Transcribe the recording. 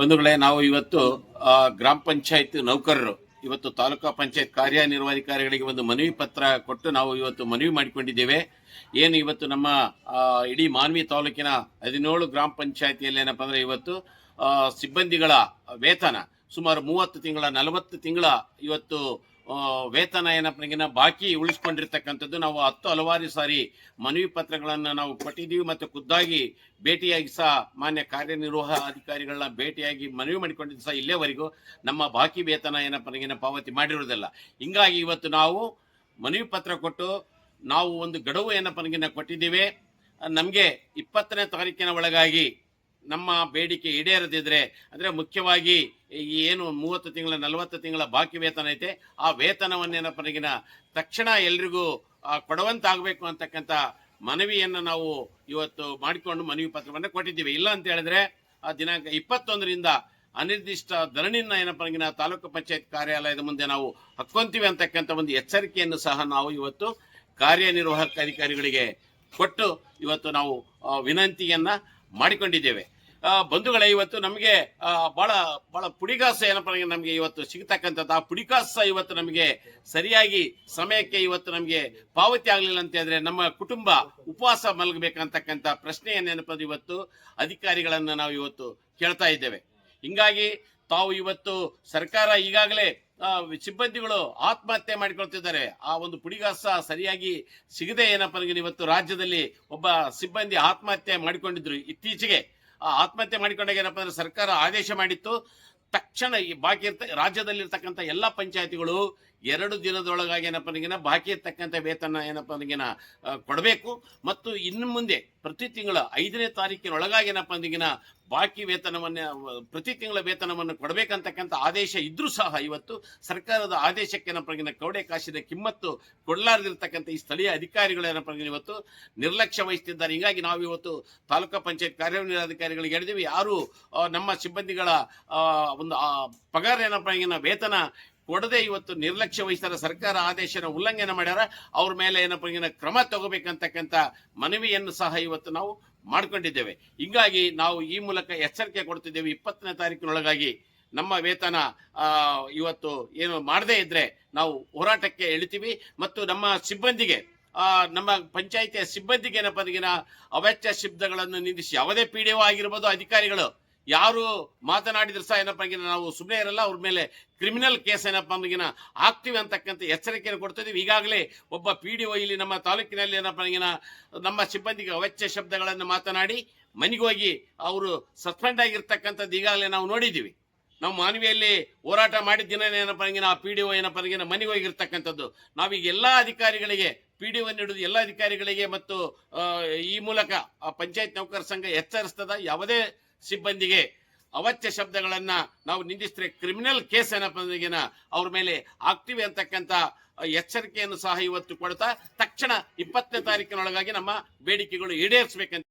ಬಂಧುಗಳೇ, ನಾವು ಇವತ್ತು ಗ್ರಾಮ ಪಂಚಾಯತ್ ನೌಕರರು, ಇವತ್ತು ತಾಲೂಕಾ ಪಂಚಾಯತ್ ಕಾರ್ಯನಿರ್ವಹಣಾಧಿಕಾರಿಗಳಿಗೆ ಒಂದು ಮನವಿ ಪತ್ರ ಕೊಟ್ಟು ನಾವು ಇವತ್ತು ಮನವಿ ಮಾಡಿಕೊಂಡಿದ್ದೇವೆ. ಏನು ಇವತ್ತು ನಮ್ಮ ಇಡೀ ಮಾನ್ವಿ ತಾಲೂಕಿನ ಹದಿನೇಳು ಗ್ರಾಮ ಪಂಚಾಯತಿಯಲ್ಲಿ ಏನಪ್ಪ ಅಂದ್ರೆ ಇವತ್ತು ಸಿಬ್ಬಂದಿಗಳ ವೇತನ, ಸುಮಾರು ಮೂವತ್ತು ತಿಂಗಳ, ನಲವತ್ತು ತಿಂಗಳ ಇವತ್ತು ವೇತನ ಏನಪ್ಪನಿಗಿನ ಬಾಕಿ ಉಳಿಸ್ಕೊಂಡಿರ್ತಕ್ಕಂಥದ್ದು ನಾವು ಹತ್ತು ಹಲವಾರು ಸಾರಿ ಮನವಿ ಪತ್ರಗಳನ್ನು ನಾವು ಕೊಟ್ಟಿದ್ದೀವಿ ಮತ್ತು ಖುದ್ದಾಗಿ ಭೇಟಿಯಾಗಿ ಸಹ ಮಾನ್ಯ ಕಾರ್ಯನಿರ್ವಾಹ ಅಧಿಕಾರಿಗಳನ್ನ ಭೇಟಿಯಾಗಿ ಮನವಿ ಮಾಡಿಕೊಂಡಿದ್ದು ಸಹ ಇಲ್ಲೇವರೆಗೂ ನಮ್ಮ ಬಾಕಿ ವೇತನ ಏನಪ್ಪನಿಗಿನ ಪಾವತಿ ಮಾಡಿರುವುದಿಲ್ಲ. ಹಿಂಗಾಗಿ ಇವತ್ತು ನಾವು ಮನವಿ ಪತ್ರ ಕೊಟ್ಟು ನಾವು ಒಂದು ಗಡುವು ಏನಪ್ಪನಿಗಿನ ಕೊಟ್ಟಿದ್ದೀವಿ. ನಮಗೆ ಇಪ್ಪತ್ತನೇ ತಾರೀಕಿನ ಒಳಗಾಗಿ ನಮ್ಮ ಬೇಡಿಕೆ ಈಡೇರದಿದ್ರೆ, ಅಂದ್ರೆ ಮುಖ್ಯವಾಗಿ ಏನು ಮೂವತ್ತು ತಿಂಗಳ, ನಲವತ್ತು ತಿಂಗಳ ಬಾಕಿ ವೇತನ ಐತೆ, ಆ ವೇತನವನ್ನೇನಪ್ಪನಿಗಿನ ತಕ್ಷಣ ಎಲ್ರಿಗೂ ಕೊಡುವಂತಾಗಬೇಕು ಅಂತಕ್ಕಂಥ ಮನವಿಯನ್ನು ನಾವು ಇವತ್ತು ಮಾಡಿಕೊಂಡು ಮನವಿ ಪತ್ರವನ್ನು ಕೊಟ್ಟಿದ್ದೀವಿ. ಇಲ್ಲ ಅಂತ ಹೇಳಿದ್ರೆ, ಆ ದಿನಾಂಕ ಇಪ್ಪತ್ತೊಂದರಿಂದ ಅನಿರ್ದಿಷ್ಟ ಧರಣಿನ ಏನಪ್ಪನಿಗಿನ ತಾಲೂಕು ಪಂಚಾಯತ್ ಕಾರ್ಯಾಲಯದ ಮುಂದೆ ನಾವು ಹಕ್ಕೊಂತೀವಿ ಅಂತಕ್ಕಂಥ ಒಂದು ಎಚ್ಚರಿಕೆಯನ್ನು ಸಹ ನಾವು ಇವತ್ತು ಕಾರ್ಯನಿರ್ವಾಹಕ ಅಧಿಕಾರಿಗಳಿಗೆ ಕೊಟ್ಟು, ಇವತ್ತು ನಾವು ವಿನಂತಿಯನ್ನ ಮಾಡಿಕೊಂಡಿದ್ದೇವೆ. ಬಂಧುಗಳೇ, ಇವತ್ತು ನಮಗೆ ಬಹಳ ಬಹಳ ಪುಡಿಗಾಸ ಏನಪ್ಪ ನಮಗೆ ಇವತ್ತು ಸಿಗತಕ್ಕಂಥದ್ದು. ಆ ಪುಡಿಕಾಸ ಇವತ್ತು ನಮಗೆ ಸರಿಯಾಗಿ ಸಮಯಕ್ಕೆ ಇವತ್ತು ನಮಗೆ ಪಾವತಿ ಆಗಲಿಲ್ಲ ಅಂತ ಹೇಳಿದ್ರೆ ನಮ್ಮ ಕುಟುಂಬ ಉಪವಾಸ ಮಲಗಬೇಕಂತಕ್ಕಂಥ ಪ್ರಶ್ನೆ ಏನೇನಪ್ಪ ಇವತ್ತು ಅಧಿಕಾರಿಗಳನ್ನು ನಾವು ಇವತ್ತು ಕೇಳ್ತಾ ಇದ್ದೇವೆ. ಹಿಂಗಾಗಿ ತಾವು ಇವತ್ತು ಸರ್ಕಾರ ಈಗಾಗಲೇ ಸಿಬ್ಬಂದಿಗಳು ಆತ್ಮಹತ್ಯೆ ಮಾಡಿಕೊಳ್ತಿದ್ದಾರೆ. ಆ ಒಂದು ಪುಡಿಗಾಸ ಸರಿಯಾಗಿ ಸಿಗದೆ ಏನಪ್ಪ ನನಗೆ ಇವತ್ತು ರಾಜ್ಯದಲ್ಲಿ ಒಬ್ಬ ಸಿಬ್ಬಂದಿ ಆತ್ಮಹತ್ಯೆ ಮಾಡಿಕೊಂಡಿದ್ರು. ಇತ್ತೀಚೆಗೆ ಆ ಆತ್ಮಹತ್ಯೆ ಮಾಡಿಕೊಂಡಾಗ ಏನಪ್ಪ ಅಂದ್ರೆ ಸರ್ಕಾರ ಆದೇಶ ಮಾಡಿತ್ತು. ತಕ್ಷಣ ಈ ಬಾಕಿ ಇರ್ತ ರಾಜ್ಯದಲ್ಲಿರ್ತಕ್ಕಂಥ ಎಲ್ಲ ಪಂಚಾಯತಿಗಳು ಎರಡು ದಿನದೊಳಗಾಗಿ ಏನಪ್ಪ ನನಗಿನ ಬಾಕಿ ಇರ್ತಕ್ಕಂಥ ವೇತನ ಏನಪ್ಪ ನನಗಿನ ಕೊಡಬೇಕು. ಮತ್ತು ಇನ್ನು ಮುಂದೆ ಪ್ರತಿ ತಿಂಗಳ ಐದನೇ ತಾರೀಕಿನೊಳಗಾಗಿ ಏನಪ್ಪ ನನಗಿನ ಬಾಕಿ ವೇತನವನ್ನು, ಪ್ರತಿ ತಿಂಗಳ ವೇತನವನ್ನು ಕೊಡಬೇಕಂತಕ್ಕಂಥ ಆದೇಶ ಇದ್ರೂ ಸಹ ಇವತ್ತು ಸರ್ಕಾರದ ಆದೇಶಕ್ಕೆ ಏನಪ್ಪ ಕೌಡೆ ಕಾಸಿದ ಕಿಮ್ಮತ್ತು ಕೊಡಲಾರದಿರ್ತಕ್ಕಂಥ ಈ ಸ್ಥಳೀಯ ಅಧಿಕಾರಿಗಳು ಏನಪ್ಪ ಇವತ್ತು ನಿರ್ಲಕ್ಷ್ಯ ವಹಿಸ್ತಿದ್ದಾರೆ. ಹೀಗಾಗಿ ನಾವು ಇವತ್ತು ತಾಲೂಕಾ ಪಂಚಾಯತ್ ಕಾರ್ಯನಿರ್ವಹಣಾಧಿಕಾರಿಗಳಿಗೆ ಹೇಳಿದೀವಿ, ಯಾರು ನಮ್ಮ ಸಿಬ್ಬಂದಿಗಳ ಒಂದು ಪಗಾರ ಏನಪ್ಪ ವೇತನ ಕೊಡದೆ ಇವತ್ತು ನಿರ್ಲಕ್ಷ್ಯ ವಹಿಸ್ತಾರ. ಸರ್ಕಾರ ಆದೇಶನ ಉಲ್ಲಂಘನೆ ಮಾಡ್ಯಾರ. ಅವ್ರ ಮೇಲೆ ಏನಪ್ಪ ಕ್ರಮ ತಗೋಬೇಕಂತಕ್ಕಂಥ ಮನವಿಯನ್ನು ಸಹ ಇವತ್ತು ನಾವು ಮಾಡ್ಕೊಂಡಿದ್ದೇವೆ. ಹಿಂಗಾಗಿ ನಾವು ಈ ಮೂಲಕ ಎಚ್ಚರಿಕೆ ಕೊಡ್ತಿದ್ದೇವೆ. ಇಪ್ಪತ್ತನೇ ತಾರೀಕಿನೊಳಗಾಗಿ ನಮ್ಮ ವೇತನ ಇವತ್ತು ಏನು ಮಾಡದೇ ಇದ್ರೆ ನಾವು ಹೋರಾಟಕ್ಕೆ ಇಳಿತೀವಿ. ಮತ್ತು ನಮ್ಮ ಸಿಬ್ಬಂದಿಗೆ ನಮ್ಮ ಪಂಚಾಯಿತಿಯ ಸಿಬ್ಬಂದಿಗೆ ಏನಪ್ಪ ಅವೆಚ್ಚ ಶಬ್ದಗಳನ್ನು ನಿಂದಿಸಿ, ಯಾವುದೇ ಪಿ ಡಿ ಆಗಿರ್ಬೋದು ಅಧಿಕಾರಿಗಳು ಯಾರು ಮಾತನಾಡಿದ್ರು ಸಹ ಏನಪ್ಪ ಅಂದ್ರೆ ನಾವು ಸುಮ್ಮನೆ ಇರಲ್ಲ, ಅವ್ರ ಮೇಲೆ ಕ್ರಿಮಿನಲ್ ಕೇಸ್ ಏನಪ್ಪ ಅಂದ್ರೆ ಆಗ್ತೀವಿ ಅಂತಕ್ಕಂಥ ಎಚ್ಚರಿಕೆಯನ್ನು ಕೊಡ್ತಿದ್ದೀವಿ ಈಗಾಗಲೇ ಒಬ್ಬ ಪಿ ಡಿ ಇಲ್ಲಿ ನಮ್ಮ ತಾಲೂಕಿನಲ್ಲಿ ಏನಪ್ಪ ಅಂದ್ರೆ ನಮ್ಮ ಸಿಬ್ಬಂದಿಗೆ ಅವೆಚ್ಚ ಶಬ್ದಗಳನ್ನು ಮಾತನಾಡಿ, ಮನೆಗೆ ಹೋಗಿ ಅವರು ಸಸ್ಪೆಂಡ್ ಆಗಿರ್ತಕ್ಕಂಥದ್ದು ಈಗಾಗಲೇ ನಾವು ನೋಡಿದ್ದೀವಿ. ನಾವು ಮಾನವಿಯಲ್ಲಿ ಹೋರಾಟ ಮಾಡಿದ ದಿನ ಏನಪ್ಪ ಅಂದ್ರೆ ಆ ಪಿ ಡಿ ಒ ಏನಪ್ಪ ಅಂದ್ರೆ ಮನೆಗೆ ಹೋಗಿರ್ತಕ್ಕಂಥದ್ದು. ನಾವೀಗ ಎಲ್ಲ ಅಧಿಕಾರಿಗಳಿಗೆ ಪಿ ಡಿ ಒ ನೀಡುವುದು ಎಲ್ಲ ಅಧಿಕಾರಿಗಳಿಗೆ ಮತ್ತು ಈ ಮೂಲಕ ಆ ಪಂಚಾಯತ್ ನೌಕರ ಸಂಘ ಎಚ್ಚರಿಸ್ತದ. ಯಾವುದೇ ಸಿಬ್ಬಂದಿಗೆ ಅವಚ್ಯ ಶಬ್ದಗಳನ್ನ ನಾವು ನಿಂದಿಸಿದ್ರೆ ಕ್ರಿಮಿನಲ್ ಕೇಸ್ ಏನಪ್ಪಿನ ಅವ್ರ ಮೇಲೆ ಆಗ್ತೀವಿ ಅಂತಕ್ಕಂಥ ಎಚ್ಚರಿಕೆಯನ್ನು ಸಹ ಇವತ್ತು ಕೊಡ್ತಾ, ತಕ್ಷಣ ಇಪ್ಪತ್ತನೇ ತಾರೀಕಿನೊಳಗಾಗಿ ನಮ್ಮ ಬೇಡಿಕೆಗಳು ಈಡೇರಿಸಬೇಕಂತ